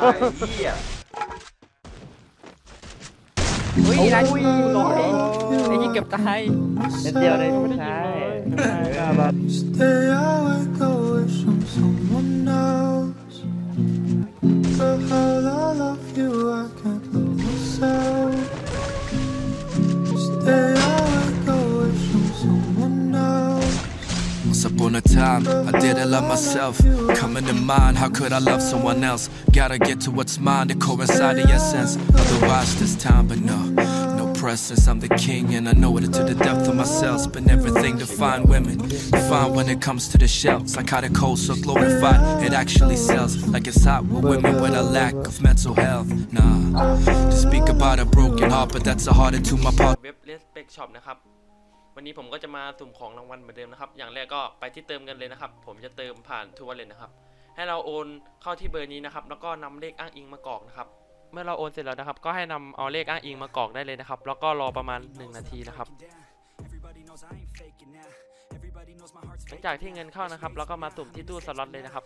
ไอ้เหี้ยอุ้ยนะอุ้ยร้อยไอ้ยี่เก็บตายเม็ดเดียวเลยไม่ได้ยิงใช่เลยก็แบบ Stay awake away from someone else. But how I love you, I can't upon a time, I didn't love myself. Coming to mind, how could I love someone else? Gotta get to what's mine to coincide the essence. Otherwise, this time, but no, no presence. I'm the king, and I know it to the depth of myself. Spend everything to find women. Find when it comes to the how the cold so glorified, it actually sells. Like it's hot with women with a lack of mental health. Nah, to speak about a broken heart, but that's a heart into my part. วันนี้ผมก็จะมาสุ่มของรางวัลเหมือนเดิมนะครับ อย่างแรกก็ไปที่เติมเงินเลยนะครับ ผมจะเติมผ่านทูว a เล t นะครับ ให้เราโอนเข้าที่เบอร์นี้นะครับ แล้วก็นำเลขอ้างอิงมากรอกนะครับ เมื่อเราโอนเสร็จแล้วนะครับ ก็ให้นำเอาเลขอ้างอิงมากรอกได้เลยนะครับ แล้วก็รอประมาณ 1 นาทีนะครับหลังจากที่เงินเข้านะครับ แล้วก็มาสุ่มที่ตู้สล็อตเลยนะครับ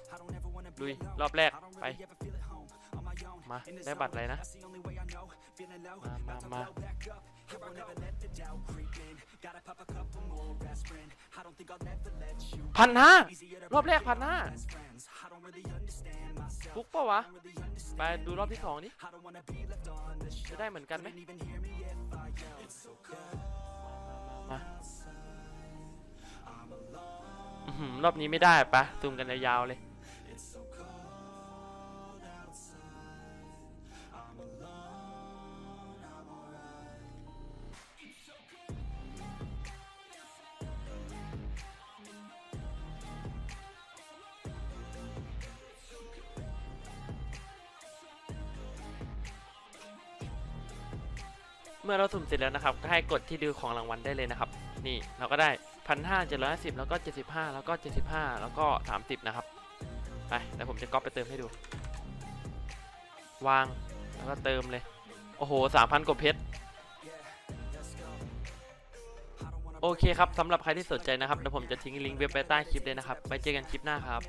ลุยรอบแรกไป มาได้บัตรอะไรนะมามามาพันห้ารอบแรกพันห้าฟุกปะวะ ไปดูรอบที่สองดิจะได้เหมือนกันไหมมามาอื้อหือรอบนี้ไม่ได้ปะซูมกันยาวๆเลย เมื่อเราสุ่มเสร็จแล้วนะครับก็ให้กดที่ดูของรางวัลได้เลยนะครับ นี่เราก็ได้พันห้าเจ็ดร้อยสิบแล้วก็เจ็ดสิบห้าแล้วก็เจ็ดสิบห้าแล้วก็สามสิบนะครับไปแต่ผมจะก๊อปไปเติมให้ดู วางแล้วก็เติมเลย โอ้โหสามพันกว่าเพชรโอเคครับสำหรับใครที่สนใจนะครับเดี๋ยวผมจะทิ้งลิงก์เว็บไว้ใต้คลิปเลยนะครับไว้เจอกันคลิปหน้าครับ